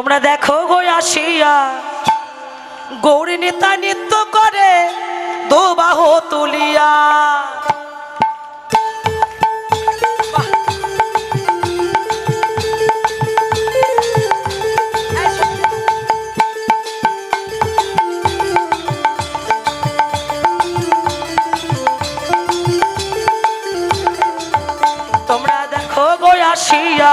তোমরা দেখো গো আসিয়া গৌরী নেতা নৃত্য করে দো তুলিয়া। তোমরা আসিয়া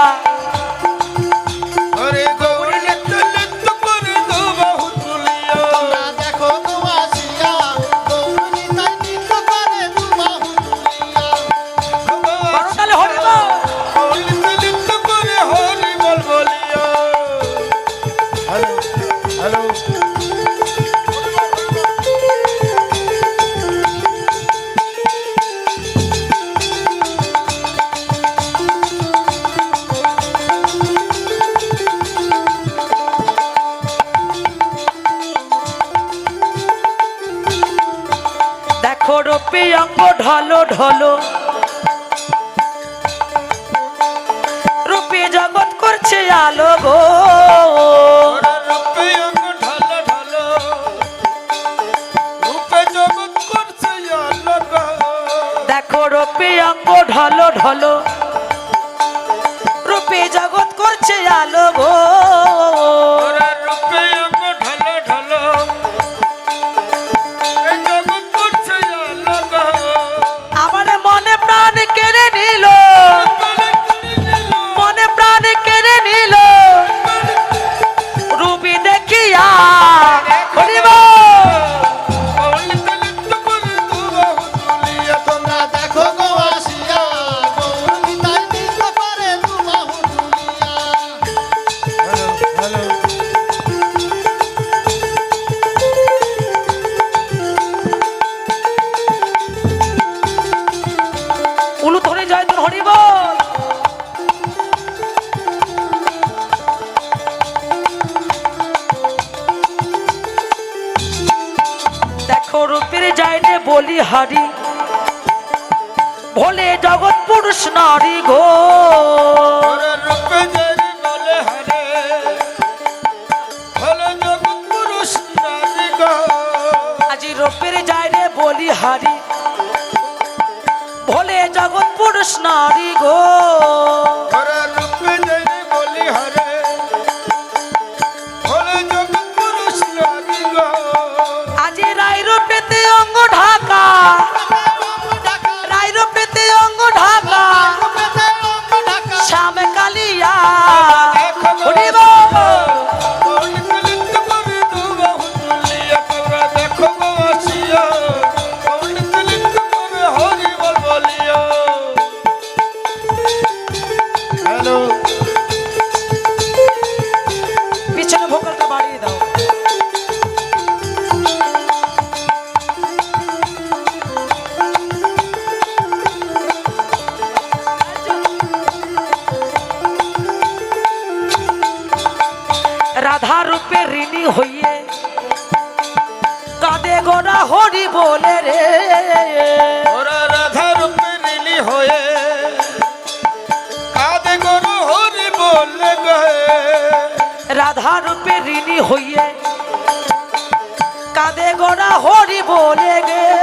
ঢলো ঢলো। রূপে জগৎ করছে আলো গো। দেখো রূপে অঙ্গ ঢলো ঢলো। রূপে জগৎ করছে আলো গো। নারী গো। হরি বলে রে। ওরা রাধা রূপে নীলি হয়ে কাঁদে গরু হরি বলে গে। রাধা রূপে ঋণী হইয়ে কাঁদে গোড়া হরি বলে গে।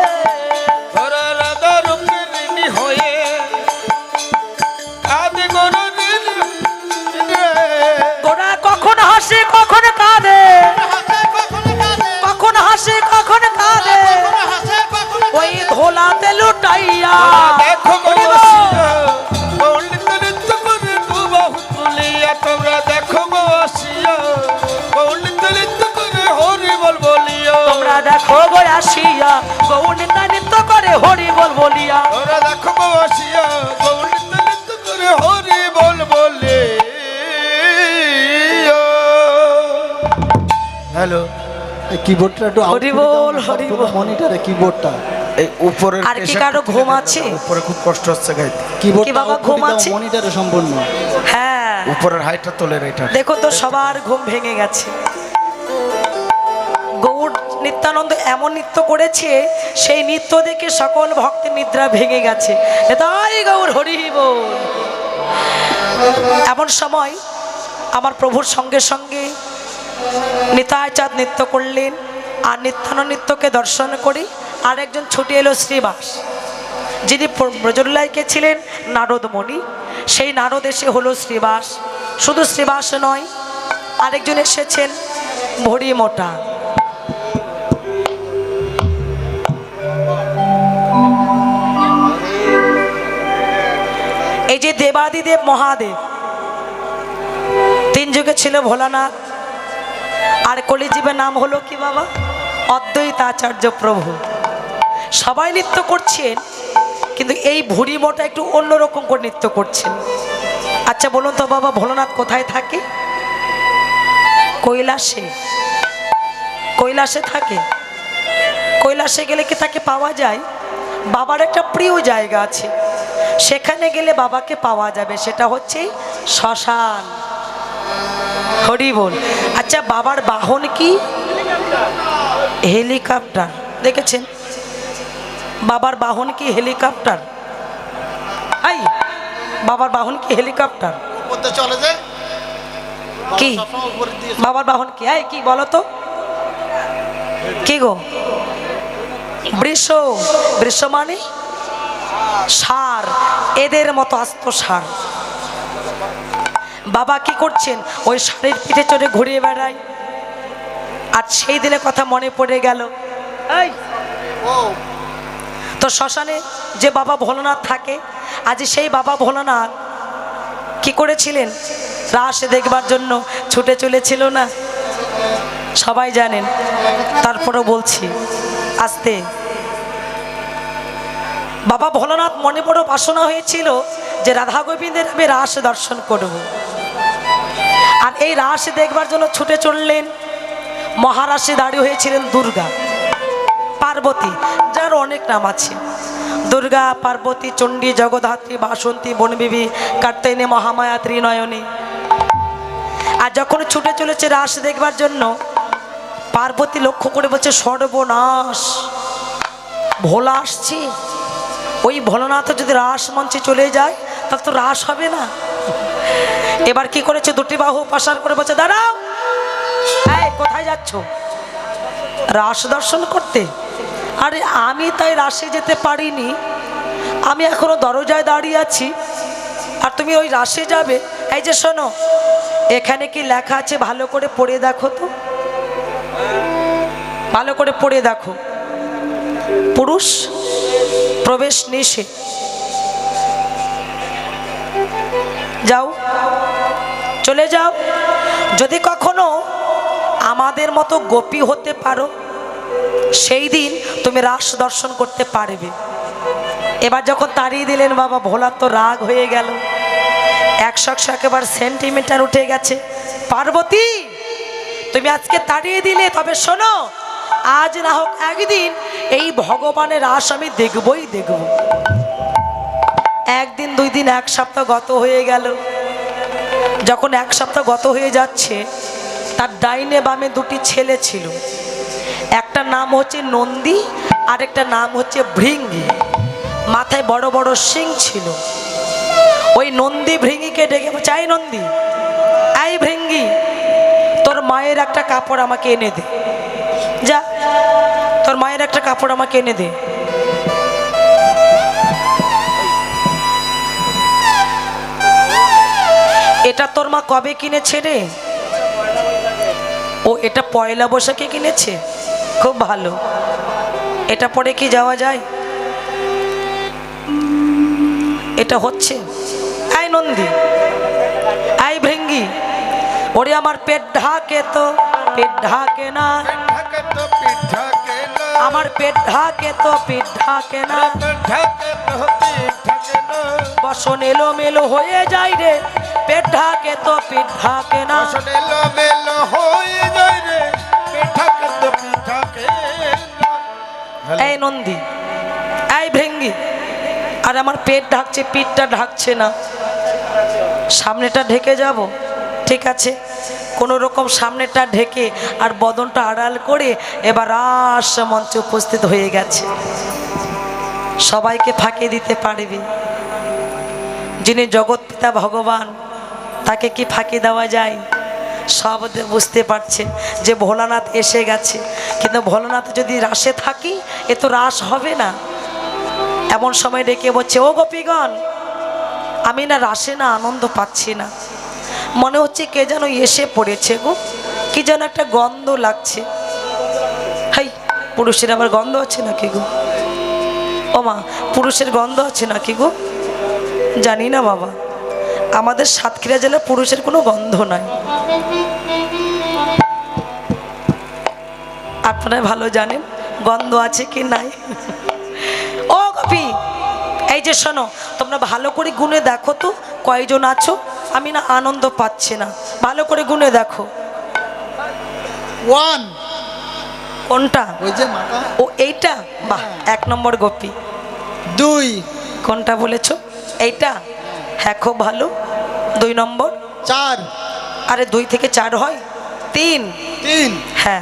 দেখো গো আসিয়া পণ্ডিত নৃত্য করে হরি বল বলিয়া ওরা দেখো গো আসিয়া পণ্ডিত নৃত্য করে হরি বল বলে হ্যালো এই কিবোর্ডটা একটু হরি বল, হরি বল। মনিটরে কিবোর্ডটা এই উপরের আর কি কারও ঘুম আছে? উপরে খুব কষ্ট হচ্ছে গাইতে কিবোর্ডটা বাবা ঘুম আছে? মনিটরে সম্পূর্ণ। হ্যাঁ। উপরের হাইটটা তোলে এটা। দেখো তো সবার ঘুম ভেঙে গেছে। গৌর নিত্যানন্দ এমন নৃত্য করেছে সেই নৃত্য দেখে সকল ভক্তের নিদ্রা ভেঙে গেছে। তাই গৌর হরি বল। এমন সময় আমার প্রভুর সঙ্গে সঙ্গে নিতাই চাঁদ নৃত্য করলেন আর নিত্যান নৃত্যকে দর্শন করি আর একজন ছুটে এলো শ্রীবাস, যিনি ব্রজল্লাইকে ছিলেন নারদমণি। সেই নারদ এসে হলো শ্রীবাস। শুধু শ্রীবাস নয়, আরেকজন এসেছেন ভরি মোটা এই যে দেবাদিদেব মহাদেব, তিন যুগে ছিল ভোলানাথ। আর কলিজীবের নাম হলো কি বাবা? অদ্বৈত আচার্য প্রভু। সবাই নৃত্য করছেন, কিন্তু এই ভুড়ি মোটা একটু অন্যরকম করে নৃত্য করছেন। আচ্ছা বলুন তো বাবা, ভোলানাথ কোথায় থাকে? কৈলাসে। কৈলাসে থাকে? কৈলাসে গেলে কি তাকে পাওয়া যায়? বাবার একটা প্রিয় জায়গা আছে। সেখানে গেলে বাবাকে পাওয়া যাবে, সেটা হচ্ছে শ্মশান। হরি বল। আচ্ছা বাবার বাহন কি? হেলিকপ্টার। দেখেছেন? বাবার বাহন কি হেলিকপ্টার? আই বাবার বাহন কি হেলিকপ্টার? চলে যে কি? বাবার বাহন কি? এই কি বলো তো? কি গো? বৃষ বৃষ মানে? সার এদের মতো আস্ত সার। বাবা কি করছেন? ওই সারের পিঠে চড়ে ঘুরিয়ে বেড়ায়। আর সেই দিনের কথা মনে পড়ে গেল। এই ও তো শ্মশানে যে বাবা ভোলানাথ থাকে, আজ সেই বাবা ভোলানাথ কি করেছিলেন? রাস দেখবার জন্য ছুটে চলেছিল না? সবাই জানেন, তারপরেও বলছি, আস্তে। বাবা ভোলানাথ মনে বড় বাসনা হয়েছিল যে রাধা গোবিন্দের আমি রাস দর্শন করব। আর এই রাস দেখবার জন্য ছুটে চললেন মহারাশে দাঁড়িয়ে হয়েছিলেন দুর্গা, পার্বতী। যার অনেক নাম আছে। দুর্গা, পার্বতী, চণ্ডী, জগদ্ধাত্রী, বাসন্তী, বনবিবি কার্তায়নী মহামায়া, ত্রিনয়নী। আর যখন ছুটে চলেছে রাস দেখবার জন্য, পার্বতী লক্ষ্য করে বলছে, সর্বনাশ! ভোলা আসছি। ওই ভোলানাথ যদি রাস মঞ্চে চলে যায়, তাহলে তো রাস হবে না। এবার কি করেছে, দুটি বাহু পাশার করে বলছে, দাঁড়াও! কোথায় যাচ্ছ? রাস দর্শন করতে? আরে আমি তাই রাশে যেতে পারিনি। আমি এখনও দরজায় দাঁড়িয়ে আছি। আর তুমি ওই রাশে যাবে? এই যে শোনো, এখানে কি লেখা আছে ভালো করে পড়ে দেখো তো? ভালো করে পড়ে দেখো। পুরুষ প্রবেশ নিষেধ যাও, চলে যাও। যদি কখনো আমাদের মতো গোপী হতে পারো সেই দিন তুমি রাস দর্শন করতে পারবে। এবার যখন তাড়িয়ে দিলেন, বাবা ভোলার তো রাগ হয়ে গেল। একশো একশো একেবারে সেন্টিমিটার উঠে গেছে। পার্বতী, তুমি আজকে তাড়িয়ে দিলে, তবে শোনো, আজ না হোক একদিন এই ভগবানের রাস আমি দেখবই দেখব। একদিন, দুই দিন, এক সপ্তাহ গত হয়ে গেল। যখন এক সপ্তাহ গত হয়ে যাচ্ছে, তার ডাইনে বামে দুটি ছেলে ছিল। একটা নাম হচ্ছে নন্দী আর একটা নাম হচ্ছে ভৃঙ্গি। মাথায় বড় বড় শিং ছিল। ওই নন্দী ভৃঙ্গিকে ডেকে চাই নন্দী আই ভৃঙ্গি, তোর মায়ের একটা কাপড় আমাকে এনে দে। যা, তোর মায়ের একটা কাপড় আমাকে এনে দে। এটা তোর মা কবে কিনেছে রে? ও এটা পয়লা বৈশাখে কিনেছে? খুব ভালো। এটা পরে কি যাওয়া যায়? এটা হচ্ছে। আই নন্দী আই ভৃঙ্গি, ওরে আমার পেট ঢাকে তো, পেট ঢাকে না। আমার পেট ঢাকে তো, পেট ঢাকে না। বসন এলো মেলো হয়ে যায় রে, পেট ঢাকে তো, পেট ঢাকে না। এলো মেলো হয়ে এই নন্দী, এই ভেঙ্গি। আর আমার পেট ঢাকছে, পিঠটা ঢাকছে না। সামনেটা ঢেকে যাব, ঠিক আছে? কোনো রকম সামনেটা ঢেকে আর বদনটা আড়াল করে এবার রাস মঞ্চে উপস্থিত হয়ে গেছে। সবাইকে ফাঁকে দিতে পারবি। যিনি জগৎ পিতা ভগবান, তাকে কি ফাঁকি দেওয়া যায়? সব বুঝতে পারছে যে ভোলানাথ এসে গেছে। কিন্তু ভোলানাথ যদি রাসে থাকি, এ তো রাস হবে না। এমন সময় ডেকে বলছে, ও গোপীগণ, আমি না রাসে না আনন্দ পাচ্ছি না। মনে হচ্ছে কে যেন এসে পড়েছে গো। কি যেন একটা গন্ধ লাগছে। হাই, পুরুষের আবার গন্ধ আছে নাকি গো? ও মা, পুরুষের গন্ধ আছে নাকি গো? জানি না বাবা। আমাদের সাতক্ষীরা জেলার পুরুষের কোনো গন্ধ নাই। আপনারা ভালো জানেন গন্ধ আছে কি নাই? ও কপি এই যে শোনো তোমরা ভালো করে গুনে দেখো তো কয়জন আছো? আমি না আনন্দ পাচ্ছি না। ভালো করে গুনে দেখো। ওয়ান কোনটা? ওই যে ও এইটা? বাহ এক নম্বর গোপী। দুই। কোনটা বলেছ? এইটা? হ্যাঁ খুব ভালো। দুই নম্বর? চার। আরে দুই থেকে চার হয়? তিন। তিন। হ্যাঁ।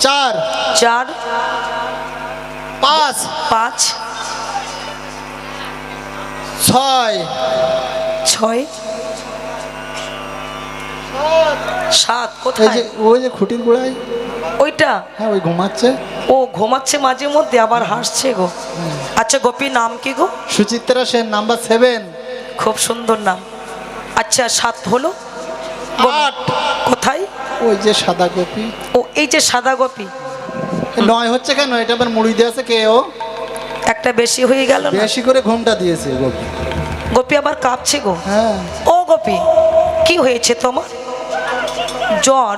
চার। চার। পাঁচ। পাঁচ। ছয়। ছয়। সাত। কোথায়? যে ওই যে খুঁটির গোড়ায়? ওইটা? হ্যাঁ ওই ঘুমাচ্ছে। ও ঘুমাচ্ছে মাঝে মধ্যে আবার হাসছে গো। আচ্ছা গোপী নাম কি গো? Suchitra Sen number seven. খুব সুন্দর নাম। আচ্ছা সাত হলো? আট কোথায়? ওই যে সাদা গোপী ও এই যে সাদা গোপী নয় হচ্ছে কেন? এটা আবার মুড়ি দিয়েছে কে ও? একটা বেশি হয়ে গেল বেশি করে ঘুমটা দিয়েছে গোপী গোপী আবার কাঁপছে গো। হ্যাঁ। ও গোপী কি হয়েছে তোমার? জ্বর।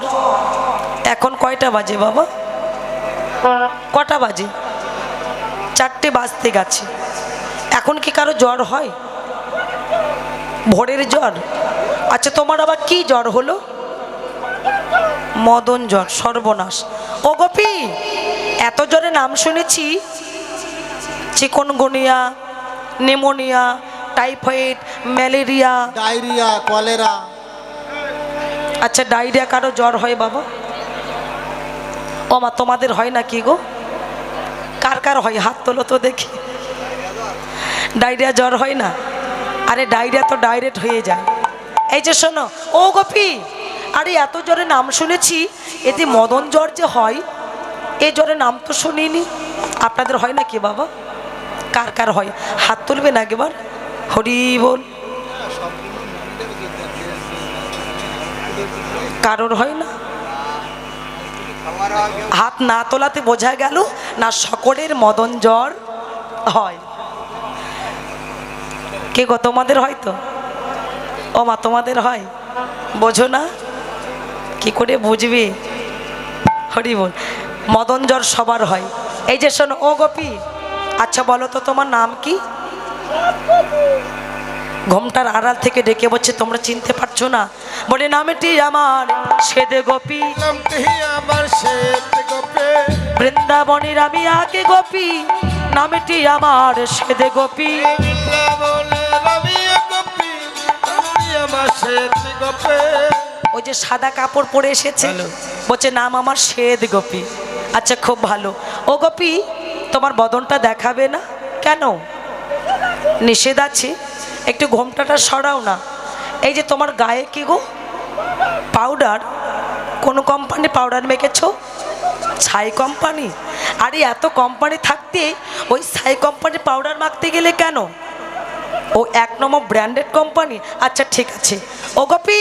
এখন কয়টা বাজে বাবা? কটা বাজে? চারটে বাজতে গেছে। এখন কি কারও জ্বর হয়? ভোরের জ্বর। আচ্ছা তোমার আবার কি জ্বর হলো? মদন জ্বর সর্বনাশ। ও গোপী এত জ্বরে নাম শুনেছি chikungunya pneumonia typhoid malaria. Diarrhoea cholera. আচ্ছা ডায়রিয়া কারও জ্বর হয় বাবা? ও মা তোমাদের হয় না কি গো? কার কার হয়? হাত তোলো তো দেখি। ডায়রিয়া জ্বর হয় না? আরে ডায়রিয়া তো ডাইরেক্ট হয়ে যায়। এই যে শোনো, ও গোপী, আরে এত জ্বরে নাম শুনেছি, এতে মদন জ্বর যে হয়, এ জ্বরে নাম তো শুনিনি। আপনাদের হয় না কি বাবা? কার কার হয়? হাত তুলবে না একবার? হরি বল। কারোর হয় না? হাত না তোলাতে বোঝা গেল না সকলের মদন জ্বর হয়। কে গো তোমাদের হয় তো? ও মা তোমাদের হয়? বোঝো না? কি করে বুঝবি? হরি বল। মদন জ্বর সবার হয়। এই যে শোনো ও গোপী আচ্ছা বলো তো তোমার নাম কি? ঘোমটার আড়াল থেকে ডেকে বলছে তোমরা চিনতে পারছ না? বলে নামটি আমার সেদে গোপী। বৃন্দাবনের আমি আগে গোপী। নামটি আমার সেদে গোপী। ওই যে সাদা কাপড় পরে এসেছে। বলছে নাম আমার শ্বেদ গোপী। আচ্ছা খুব ভালো। ও গোপী তোমার বদনটা দেখাবে না? কেন? নিষেধ আছে। একটু ঘোমটাটা সরাও না। এই যে তোমার গায়ে কি গো? পাউডার। কোন কোম্পানি পাউডার মেখেছো? ছাই কোম্পানি? আরে এত কোম্পানি থাকতে ওই ছাই কোম্পানি পাউডার মাখতে গেলে কেন? ও এক নম্বর ব্র্যান্ডেড কোম্পানি আচ্ছা ঠিক আছে। ও গোপি,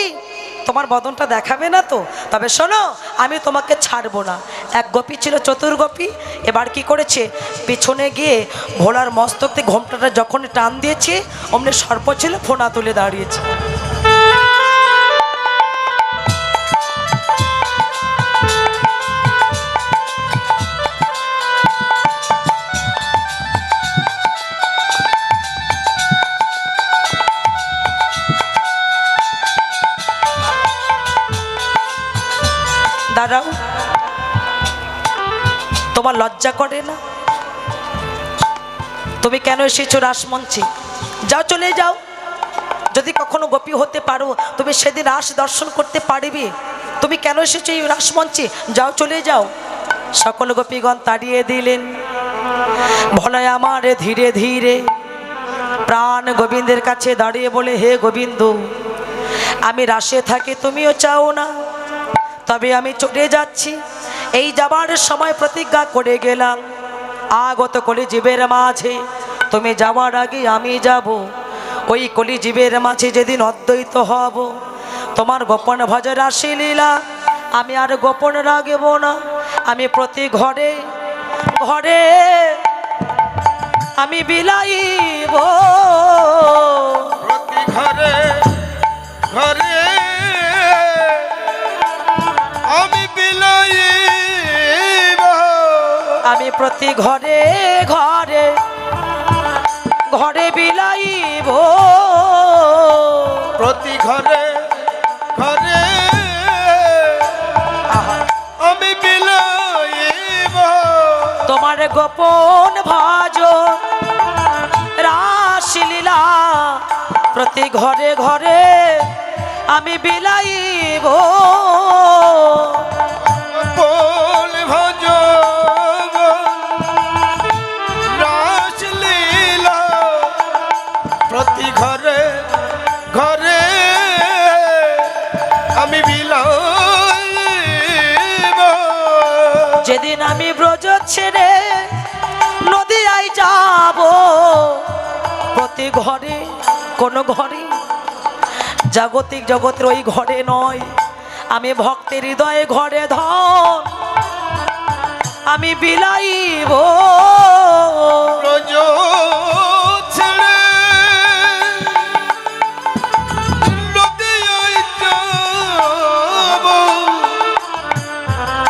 তোমার বদনটা দেখাবে না তো? তবে শোনো, আমি তোমাকে ছাড়বো না। এক গোপী ছিল চতুর গোপী, এবার কি করেছে? পিছনে গিয়ে ভোলার মস্তক ঘোমটাটা যখন টান দিয়েছে, অমনি সর্প ছিল ফোনা তুলে দাঁড়িয়েছে। দাঁড়াও। তোমার লজ্জা করে না? তুমি কেন এসেছ রাসমঞ্চে? যাও, চলে যাও। যদি কখনো গোপী হতে পারো, তুমি সেদিন রাস দর্শন করতে পারবে। তুমি কেন এসেছ এই রাসমঞ্চে? যাও, চলে যাও। সকল গোপীগণ তাড়িয়ে দিলেন। ভলয় আমার ধীরে ধীরে প্রাণ গোবিন্দের কাছে দাঁড়িয়ে বলে, হে গোবিন্দ, আমি রাশে থাকি, তুমিও চাও না? তবে আমি চলে যাচ্ছি। এই যাবার সময় প্রতিজ্ঞা করে গেলাম। আগত কলি জীবের মাঝে, তুমি যাওয়ার আগে আমি যাব। ওই কলি জীবের মাঝে যেদিন অদ্বৈত হব। তোমার গোপন ভজ রাশি লীলা আমি আর গোপন রাখব না। আমি প্রতি ঘরে ঘরে আমি বিলাইব। প্রতি ঘরে ঘরে প্রতি ঘরে ঘরে ঘরে বিলাইব। প্রতি ঘরে ঘরে আমি বিলাইব। তোমার গোপন ভাজ রাসলীলা প্রতি ঘরে ঘরে আমি বিলাইব। ছেড়ে নদীয়ায় যাব। প্রতি ঘরে, কোন ঘরে, জাগতিক জগতের ওই ঘরে নয়। আমি ভক্তের হৃদয়ে ঘরে ধন, আমি বিলাইব।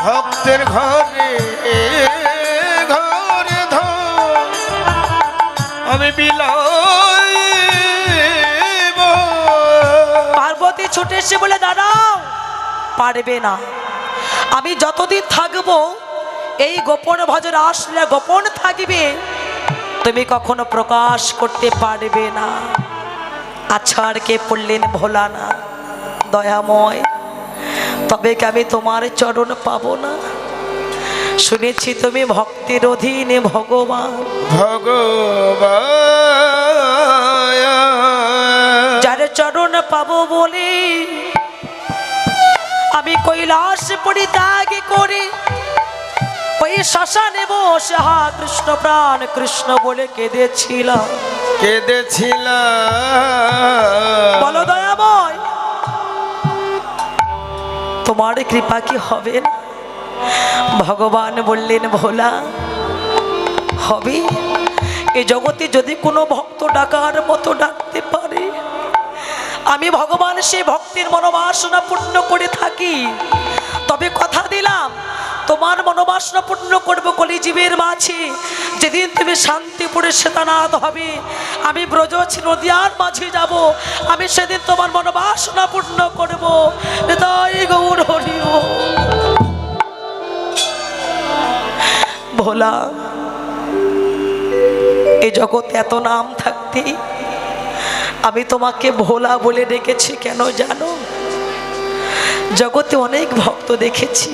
ভক্তের ঘরে পার্বতী ছুটে এসে বলে দাঁড়াও পারবে না। আমি যতদিন থাকব, এই গোপন ভজন আসলে গোপন থাকবে। তুমি কখনো প্রকাশ করতে পারবে না। আছাড় কে পড়লেন ভোলা না দয়াময়। তবে কি আমি তোমার চরণ পাবো না? শুনেছি তুমি ভক্তির অধীনে ভগবান। ভগবান। যার চরণ পাবো বলে আমি কৈলাস পড়ি পরিত্যাগ করে। ওই শ্মশানে বসে হা কৃষ্ণ প্রাণ কৃষ্ণ বলে কেঁদেছিলাম। কেঁদেছিল বলো দয়াময় তোমার কৃপা কি হবে না? ভগবান বললেন, ভোলা, হবে। এই জগতে যদি কোনো ভক্ত ডাকার মতো ডাকতে পারে, আমি ভগবান সেই ভক্তির মনোবাসনা পূর্ণ করে থাকি। তবে কথা দিলাম, তোমার মনোবাসনা পূর্ণ করব কলিজীবের মাঝে। যেদিন তুমি শান্তিপুরে শ্বেতানাথ হবে, আমি ব্রজ নদিয়ার মাঝে যাব। আমি সেদিন তোমার মনোবাসনা পূর্ণ করব। তাই গৌর হরি ভোলা এ জগতে এত নাম থাকতে আমি তোমাকে ভোলা বলে ডেকেছি কেন জানো? জগতে অনেক ভক্ত দেখেছি,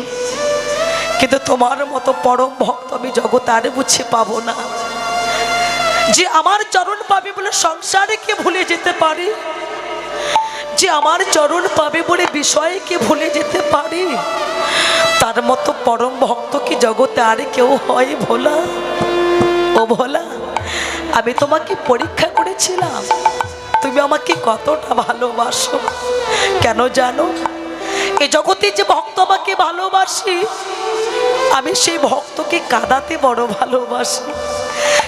কিন্তু তোমার মতো পরম ভক্ত আমি জগতে আর বুঝে পাবো না। যে আমার চরণ পাবে বলে সংসারকে ভুলে যেতে পারি? যে আমার চরণ পাবে বলে বিষয়কে ভুলে যেতে পারি? তার মতো পরম জগতে আর কেউ হয় ভোলা। ও ভোলা, আমি তোমাকে পরীক্ষা করেছিলাম। তুমি আমাকে কতটা ভালোবাসো। কেন জানো? এ জগতে যে ভক্ত আমাকে ভালোবাসি, আমি সেই ভক্তকে কাঁদাতে বড় ভালোবাসি।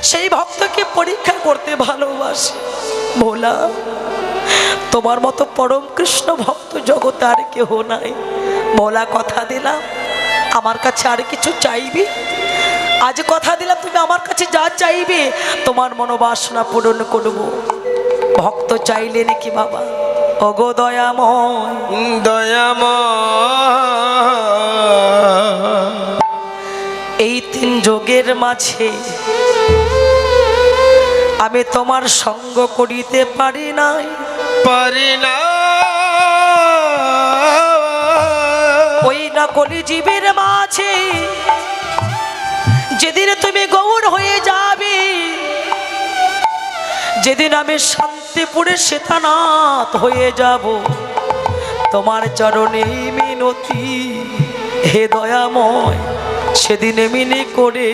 সেই ভক্তকে পরীক্ষা করতে ভালোবাসি। ভোলা, তোমার মতো পরম কৃষ্ণ ভক্ত জগতে আর কেহ নাই। ভোলা, কথা দিলাম। আমার কাছে আর কিছু চাইবি? আজ কথা দিলাম তুমি আমার কাছে যা চাইবে তোমার মনোবাসনা পূরণ করব। ভক্ত চাইলে নাকি বাবা? অগো দয়াময়। দয়াম এই তিন যোগের মাঝে আমি তোমার সঙ্গ করিতে পারি নাই। পারি না। না কলি জীবের যেদিন তুমি গৌর হয়ে যাবে, যেদিন আমি শান্তিপুরে শ্বেতানাথ হয়ে যাব, তোমার চরণে মিনতি, হে দয়াময়, সেদিন মিনি করে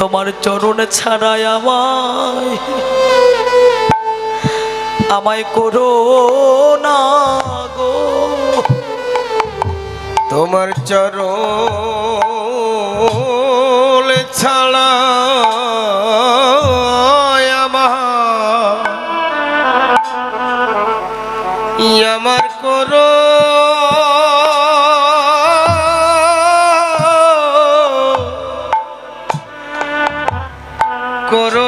তোমার চরণ ছাড়াই আমায়। আমায় করো না তোমার চরণ ছাড়া আমার আমার করো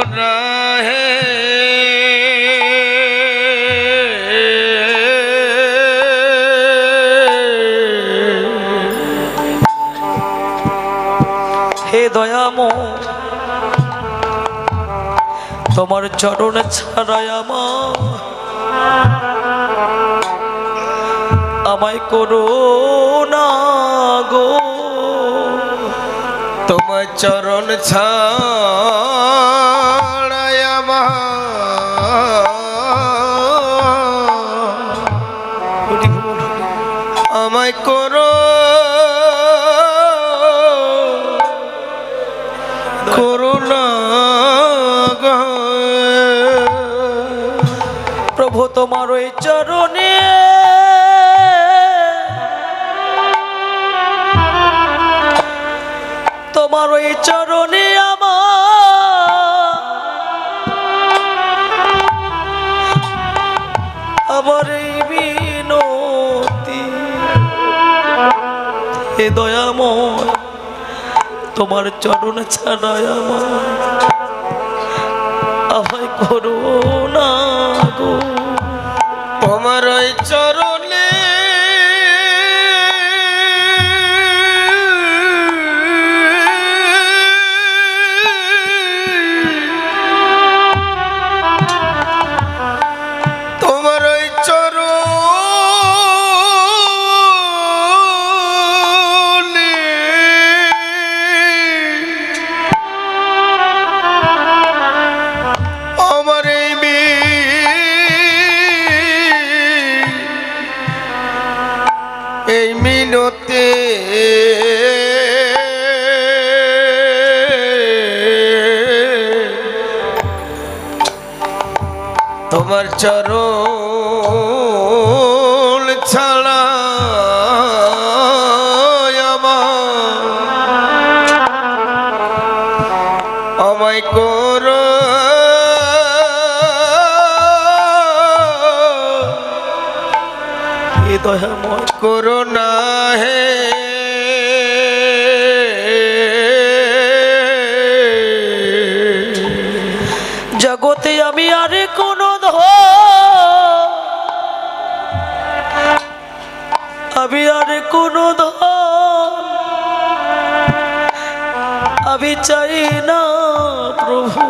চরণ ছাড়াই আমার। আমায় করো না গো। তোমার চরণ ছাড়াই আমার। আমায় করো করুণা প্রভু তোমার ওই চরণে। তোমার ওই চরণে আমার বিনতি। হে দয়াময়, তোমার চরণ ছাড়াই আমার আমায় করো চরণ কোন ধ আমি চাই না, প্রভু।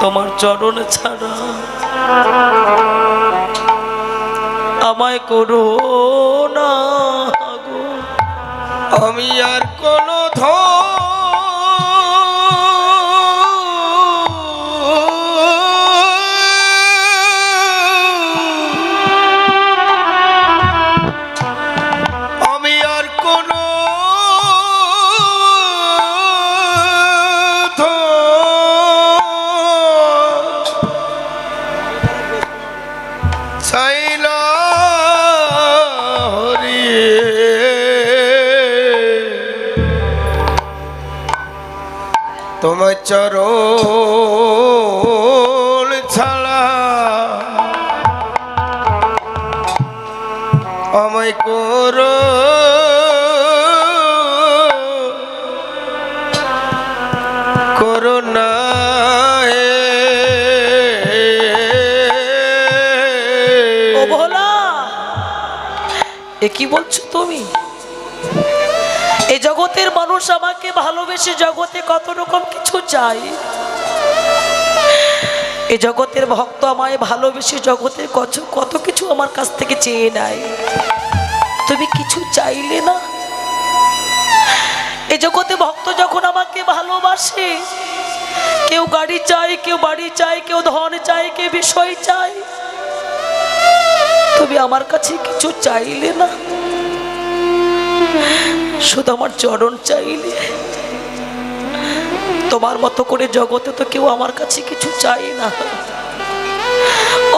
তোমার চরণ ছাড়া আমায় করো না আমি আর কোন তোমার চরণ ছাড়া আমায় করো। এ কি বলছো? মানুষ আমাকে ভালোবেসে জগতে কত রকম কিছু চাই এ জগতের ভক্ত আমায় ভালোবেসে জগতের কত কত কিছু আমার কাছ থেকে চেয়ে নেয়। তুমি কিছু চাইলে না? এ জগতে ভক্ত যখন আমাকে ভালোবাসে, কেউ গাড়ি চাই কেউ বাড়ি চাই কেউ ধন চাই কেউ বিষয় চাই তুমি আমার কাছে কিছু চাইলে না? শুধু আমার চরণ চাইলে। তোমার মতো করে জগতে তো কেউ আমার কাছে কিছু চাই না।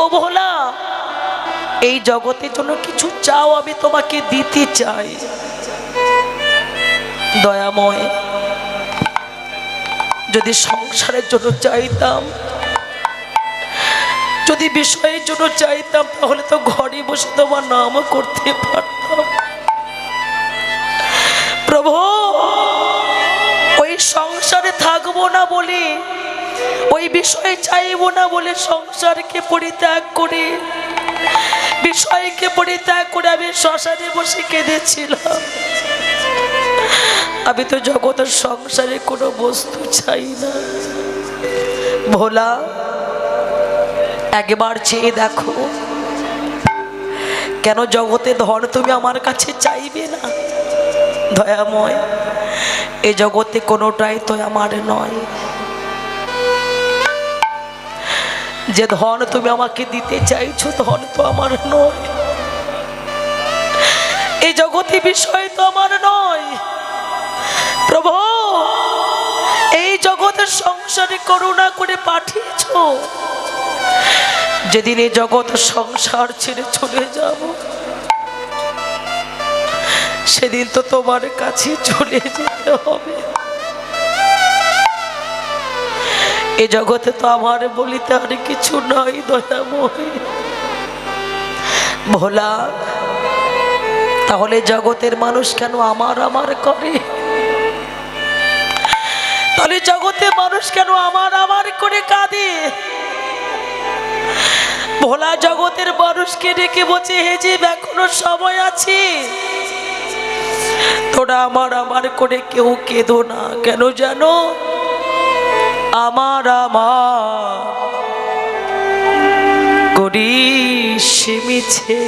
ও ভোলা, এই জগতের জন্য কিছু চাও, আমি তোমাকে দিতে চাই। দয়াময়, যদি সংসারের জন্য চাইতাম, যদি বিষয়ের জন্য চাইতাম, তাহলে তো ঘরে বসে তোমার নামও করতে পারতাম। থাকব না বলে, ওই বিষয়ে চাইব না বলে সংসারকে পরিত্যাগ করে, বিষয়কে পরিত্যাগ করে আমি শ্মশানে বসে কেঁদেছিলাম। আমি তো জগতের সংসারে কোনো বস্তু চাই না। ভোলা, একবার চেয়ে দেখো, কেন জগতে ধন তুমি আমার কাছে চাইবে না? দয়াময়। এ জগতে কোনোটাই তো আমার নয়। যে ধন তুমি আমাকে দিতে চাইছো, ধন তো আমার নয়। এই জগতে বিষয় তো আমার নয়। প্রভু, এই জগতের সংসারে করুণা করে পাঠিয়েছ। যেদিন এই জগৎ সংসার ছেড়ে চলে যাব সেদিন তো তোমার কাছে চলে যেতে হবে। এ জগতে তো আমার বলিতে আর কিছু নাই, দয়াময়। ভোলা, তাহলে জগতের মানুষ কেন আমার আমার করে? তাহলে জগতে মানুষ কেন আমার আমার করে কাঁদে? ভোলা, জগতের মানুষকে ডেকে বসে হেজে এখনও সময় আছে। তোরা আমার আমার করে কেউ কেঁদো না। কেন যেন আমার আমার করি সীমিছে